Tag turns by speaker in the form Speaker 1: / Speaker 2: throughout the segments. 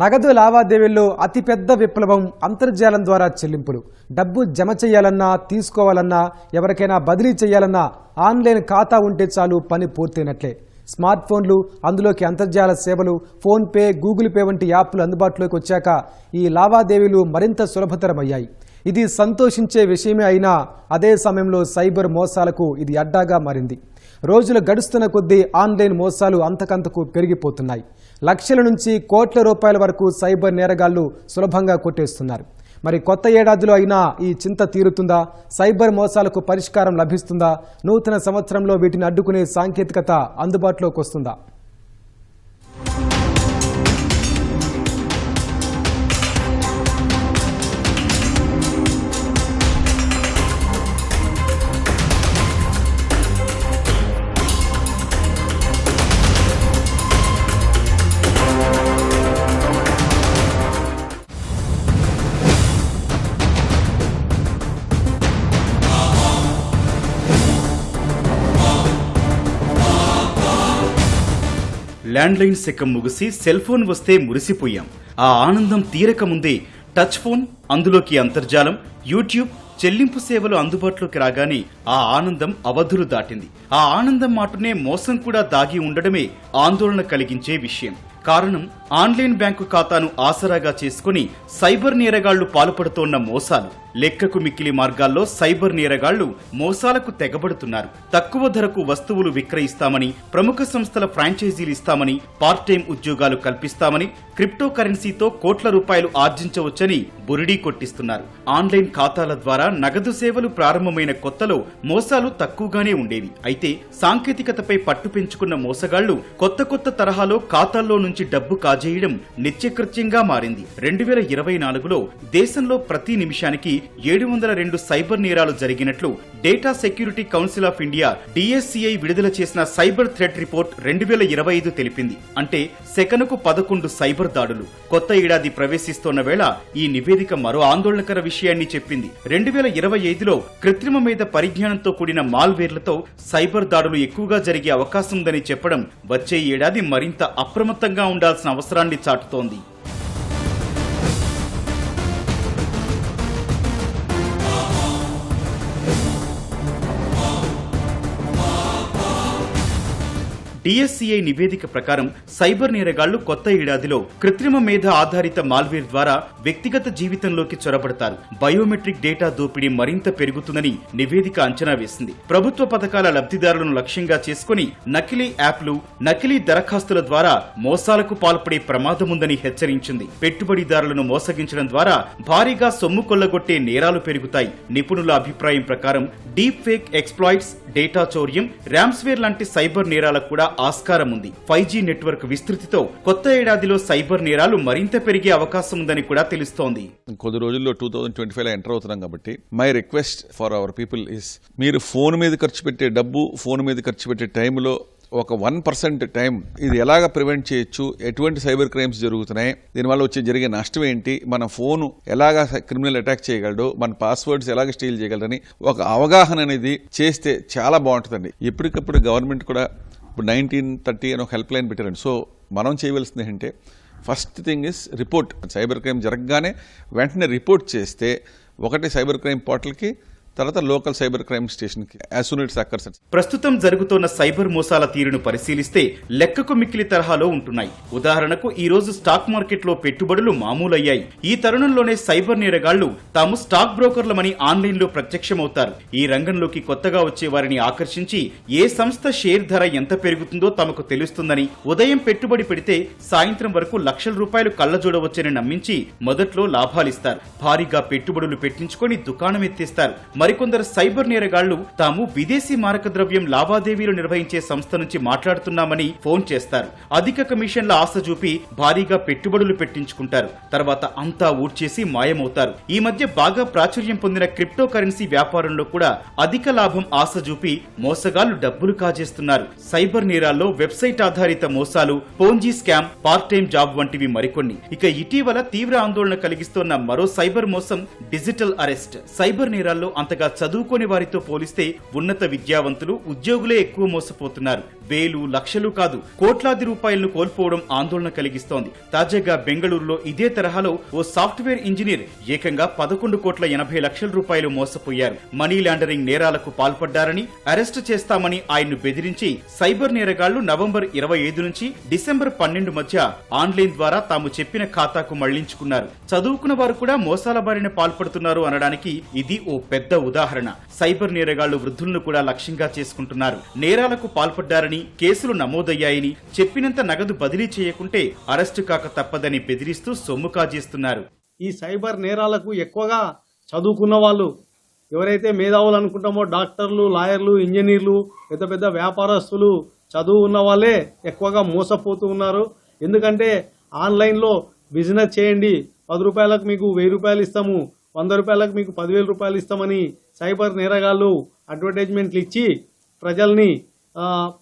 Speaker 1: నగదు లావాదేవీల్లో అతిపెద్ద విప్లవం అంతర్జాలం ద్వారా చెల్లింపులు. డబ్బు జమ చేయాలన్నా తీసుకోవాలన్నా ఎవరికైనా బదిలీ చేయాలన్నా ఆన్లైన్ ఖాతా ఉంటే చాలు పని పూర్తయినట్లే. స్మార్ట్ ఫోన్లు అందులోకి అంతర్జాల సేవలు ఫోన్పే గూగుల్ పే వంటి యాప్లు అందుబాటులోకి వచ్చాక ఈ లావాదేవీలు మరింత సులభతరమయ్యాయి. ఇది సంతోషించే విషయమే అయినా అదే సమయంలో సైబర్ మోసాలకు ఇది అడ్డాగా మారింది. రోజులు గడుస్తున్న కొద్దీ ఆన్లైన్ మోసాలు అంతకంతకు పెరిగిపోతున్నాయి. లక్షల నుంచి కోట్ల రూపాయల వరకు సైబర్ నేరగాళ్ళు సులభంగా కొట్టేస్తున్నారు. మరి కొత్త ఏడాదిలో అయినా ఈ చింత తీరుతుందా? సైబర్ మోసాలకు పరిష్కారం లభిస్తుందా? నూతన సంవత్సరంలో వీటిని అడ్డుకునే సాంకేతికత అందుబాటులోకి వస్తుందా?
Speaker 2: ల్యాండ్లైన్ శకం ముగిసి సెల్ ఫోన్ వస్తే మురిసిపోయాం. ఆ ఆనందం తీరక ముందే టచ్ ఫోన్ అందులోకి అంతర్జాలం యూట్యూబ్ చెల్లింపు సేవలు అందుబాటులోకి రాగానే ఆ ఆనందం అవధులు దాటింది. ఆ ఆనందం మాటనే మోసం కూడా దాగి ఉండడమే ఆందోళన కలిగించే విషయం. కారణం ఆన్లైన్ బ్యాంకు ఖాతాను ఆసరాగా చేసుకుని సైబర్ నేరగాళ్ళు పాల్పడుతోన్న మోసాలు. లెక్కకు మిక్కిలి మార్గాల్లో సైబర్ నేరగాళ్ళు మోసాలకు తెగబడుతున్నారు. తక్కువ ధరకు వస్తువులు విక్రయిస్తామని ప్రముఖ సంస్థల ఫ్రాంచైజీలు ఇస్తామని పార్ట్ టైం ఉద్యోగాలు కల్పిస్తామని క్రిప్టో కరెన్సీతో కోట్ల రూపాయలు ఆర్జించవచ్చని బురిడీ కొట్టిస్తున్నారు. ఆన్లైన్ ఖాతాల ద్వారా నగదు సేవలు ప్రారంభమైన కొత్తలో మోసాలు తక్కువగానే ఉండేవి. అయితే సాంకేతికతపై పట్టు పెంచుకున్న మోసగాళ్ళు కొత్త కొత్త తరహాలో ఖాతాల్లో నుంచి డబ్బు కాజేయడం నిత్యకృత్యంగా మారింది. రెండు వేల ఇరవై నాలుగులో దేశంలో ప్రతి నిమిషానికి ఏడు వందల రెండు సైబర్ నేరాలు జరిగినట్లు data security council of India DSCI విడుదల చేసిన సైబర్ థ్రెట్ రిపోర్ట్ రెండు వేల ఇరవై ఐదు తెలిపింది. అంటే సెకనుకు పదకొండు సైబర్ దాడులు. కొత్త ఏడాది ప్రవేశిస్తోన్న వేళ ఈ నివేదిక మరో ఆందోళనకర విషయాన్ని చెప్పింది. రెండు వేల ఇరవై ఐదులో కృత్రిమ మీద పరిజ్ఞానంతో కూడిన మాల్వేర్లతో సైబర్ దాడులు ఎక్కువగా జరిగే అవకాశం ఉందని చెప్పడం వచ్చే ఏడాది మరింత అప్రమత్తంగా ఉండాల్సిన అవసరాన్ని చాటుతోంది. డిఎస్సిఐ నివేదిక ప్రకారం సైబర్ నేరగాళ్ళు కొత్త ఏడాదిలో కృత్రిమ మేధ ఆధారిత మాల్వేర్ ద్వారా వ్యక్తిగత జీవితంలోకి చొరబడతారు. బయోమెట్రిక్ డేటా దోపిడీ మరింత పెరుగుతుందని నివేదిక అంచనా వేసింది. ప్రభుత్వ పథకాల లబ్ధిదారులను లక్ష్యంగా చేసుకుని నకిలీ యాప్లు నకిలీ దరఖాస్తుల ద్వారా మోసాలకు పాల్పడే ప్రమాదముందని హెచ్చరించింది. పెట్టుబడిదారులను మోసగించడం ద్వారా భారీగా సొమ్ము కొల్లగొట్టే నేరాలు పెరుగుతాయి. నిపుణుల అభిప్రాయం ప్రకారం డీప్ ఫేక్ ఎక్స్ప్లాయిట్స్ డేటా చౌర్యం ర్యామ్స్వేర్ లాంటి సైబర్ నేరాలకు కూడా ఆస్కారం ఉంది. ఫైవ్ జీ నెట్వర్క్ విస్తృతితో కొత్త ఏడాదిలో సైబర్ నేరాలు మరింత పెరిగే అవకాశం ఉందని కూడా తెలుస్తోంది.
Speaker 3: కొద్ది రోజుల్లో two thousand twenty five enter అవుతున్నాం కాబట్టి my request for our people is మీరు ఫోన్ మీద ఖర్చు పెట్టే డబ్బు ఫోన్ మీద ఖర్చు పెట్టే టైంలో ఒక వన్ పర్సెంట్ టైం ఇది ఎలాగ ప్రివెంట్ చేయొచ్చు ఎటువంటి సైబర్ క్రైమ్స్ జరుగుతున్నాయి దీనివల్ల వచ్చే జరిగే నష్టం ఏంటి మన ఫోన్ ఎలాగ క్రిమినల్ అటాక్ చేయగలడు మన పాస్వర్డ్స్ ఎలాగ స్టీల్ చేయగలరని ఒక అవగాహన అనేది చేస్తే చాలా బాగుంటుందండి. ఎప్పటికప్పుడు గవర్నమెంట్ కూడా ఇప్పుడు నైన్టీన్ థర్టీ అని ఒక హెల్ప్ లైన్ పెట్టారండి. సో మనం చేయవలసింది ఏంటంటే first thing is report. Cyber crime జరగగానే వెంటనే రిపోర్ట్ చేస్తే ఒకటి సైబర్ క్రైమ్ పోర్టల్కి తర్వాత లోకల్ సైబర్ క్రైమ్ స్టేషన్కి
Speaker 2: ప్రస్తుతం జరుగుతున్న సైబర్ మోసాల తీరును పరిశీలిస్తే లెక్కకు మిక్కిలి తరహాలో ఉంటున్నాయి. ఉదాహరణకు ఈ రోజు స్టాక్ మార్కెట్లో పెట్టుబడులు మామూలయ్యాయి. ఈ తరుణంలోనే సైబర్ నేరగాళ్ళు తాము స్టాక్ బ్రోకర్లమని ఆన్లైన్లో ప్రత్యక్షమవుతారు. ఈ రంగంలోకి కొత్తగా వచ్చే వారిని ఆకర్షించి ఏ సంస్థ షేర్ ధర ఎంత పెరుగుతుందో తమకు తెలుస్తుందని ఉదయం పెట్టుబడి పెడితే సాయంత్రం వరకు లక్షల రూపాయలు కళ్ళజోడవచ్చని నమ్మించి మొదట్లో లాభాలిస్తారు. భారీగా పెట్టుబడులు పెట్టించుకొని దుకాణం ఎత్తేస్తారు. మరికొందరు సైబర్ నేరగాళ్ళు తాము విదేశీ మారక ద్రవ్యం లావాదేవీలు నిర్వహించే సంస్థ నుంచి మాట్లాడుతున్నామని ఫోన్ చేస్తారు. అధిక కమిషన్ల ఆశ చూపి భారీగా పెట్టుబడులు పెట్టించుకుంటారు. తర్వాత అంతా ఊడ్చేసి మాయమవుతారు. ఈ మధ్య బాగా ప్రాచుర్యం పొందిన క్రిప్టో కరెన్సీ వ్యాపారంలో కూడా అధిక లాభం ఆశ చూపి మోసగాళ్ళు డబ్బులు కాజేస్తున్నారు. సైబర్ నేరాల్లో వెబ్సైట్ ఆధారిత మోసాలు Ponzi scam part time job వంటివి మరికొన్ని. ఇక ఇటీవల తీవ్ర ఆందోళన కలిగిస్తోన్న మరో సైబర్ మోసం డిజిటల్ అరెస్ట్. సైబర్ నేరాల్లో అంతగా చదువుకోని వారితో పోలిస్తే ఉన్నత విద్యావంతులు ఉద్యోగులే ఎక్కువ మోసపోతున్నారు. వేలు లక్షలు కాదు కోట్లాది రూపాయలను కోల్పోవడం ఆందోళన కలిగిస్తోంది. తాజాగా బెంగళూరులో ఇదే తరహాలో ఓ సాఫ్ట్వేర్ ఇంజనీర్ ఏకంగా పదకొండు కోట్ల ఎనభై లక్షల రూపాయలు మోసపోయారు. మనీ లాండరింగ్ నేరాలకు పాల్పడ్డారని అరెస్టు చేస్తామని ఆయన్ను బెదిరించి సైబర్ నేరగాళ్ళు నవంబర్ ఇరవై ఐదు నుంచి డిసెంబర్ పన్నెండు మధ్య ఆన్లైన్ ద్వారా తాము చెప్పిన ఖాతాకు మళ్ళించుకున్నారు. చదువుకున్న వారు కూడా మోసాల బారిన పాల్పడుతున్నారు అనడానికి ఇది ఓ పెద్ద ఉదాహరణ. సైబర్ నేరగాళ్ళు వృద్ధులను కూడా లక్ష్యంగా చేసుకుంటున్నారు. నేరాలకు పాల్పడ్డారని కేసులు నమోదయ్యాయని చెప్పినంత నగదు బదిలీ చేయకుంటే అరెస్టు కాక తప్పదని బెదిరిస్తూ సొమ్ము కాజేస్తున్నారు.
Speaker 4: ఈ సైబర్ నేరాలకు ఎక్కువగా చదువుకున్న వాళ్ళు ఎవరైతే మేధావులు అనుకుంటామో డాక్టర్లు లాయర్లు ఇంజనీర్లు పెద్ద పెద్ద వ్యాపారస్తులు చదువు ఉన్న వాళ్ళే ఎక్కువగా మోసపోతూ ఉన్నారు. ఎందుకంటే ఆన్లైన్లో బిజినెస్ చేయండి పది రూపాయలకు మీకు వెయ్యి రూపాయలు ఇస్తాము వంద రూపాయలకు మీకు పదివేల రూపాయలు ఇస్తామని సైబర్ నేరగాళ్ళు అడ్వర్టైజ్మెంట్లు ఇచ్చి ప్రజల్ని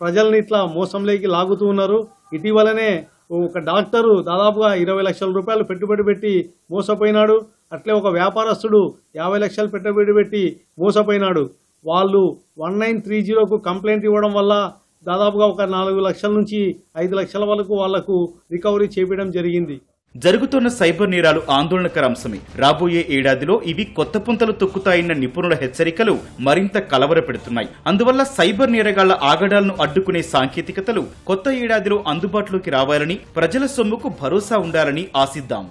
Speaker 4: ప్రజల్ని ఇట్లా మోసంలోకి లాగుతూ ఉన్నారు. ఇటీవలనే ఒక డాక్టరు దాదాపుగా ఇరవై లక్షల రూపాయలు పెట్టుబడి పెట్టి మోసపోయినాడు. అట్లే ఒక వ్యాపారస్తుడు యాభై లక్షలు పెట్టుబడి పెట్టి మోసపోయినాడు. వాళ్ళు వన్ నైన్ త్రీ జీరోకు కంప్లైంట్ ఇవ్వడం వల్ల దాదాపుగా ఒక నాలుగు లక్షల నుంచి ఐదు లక్షల వరకు వాళ్ళకు రికవరీ చేపించడం జరిగింది.
Speaker 2: జరుగుతున్న సైబర్ నేరాలు ఆందోళనకర అంశమే. రాబోయే ఏడాదిలో ఇవి కొత్త పుంతలు తొక్కుతాయన్న నిపుణుల హెచ్చరికలు మరింత కలవరపెడుతున్నాయి. అందువల్ల సైబర్ నేరగాళ్ళ ఆగడాలను అడ్డుకునే సాంకేతికతలు కొత్త ఏడాదిలో అందుబాటులోకి రావాలని ప్రజల సొమ్ముకు భరోసా ఉండాలని ఆశిద్దాం.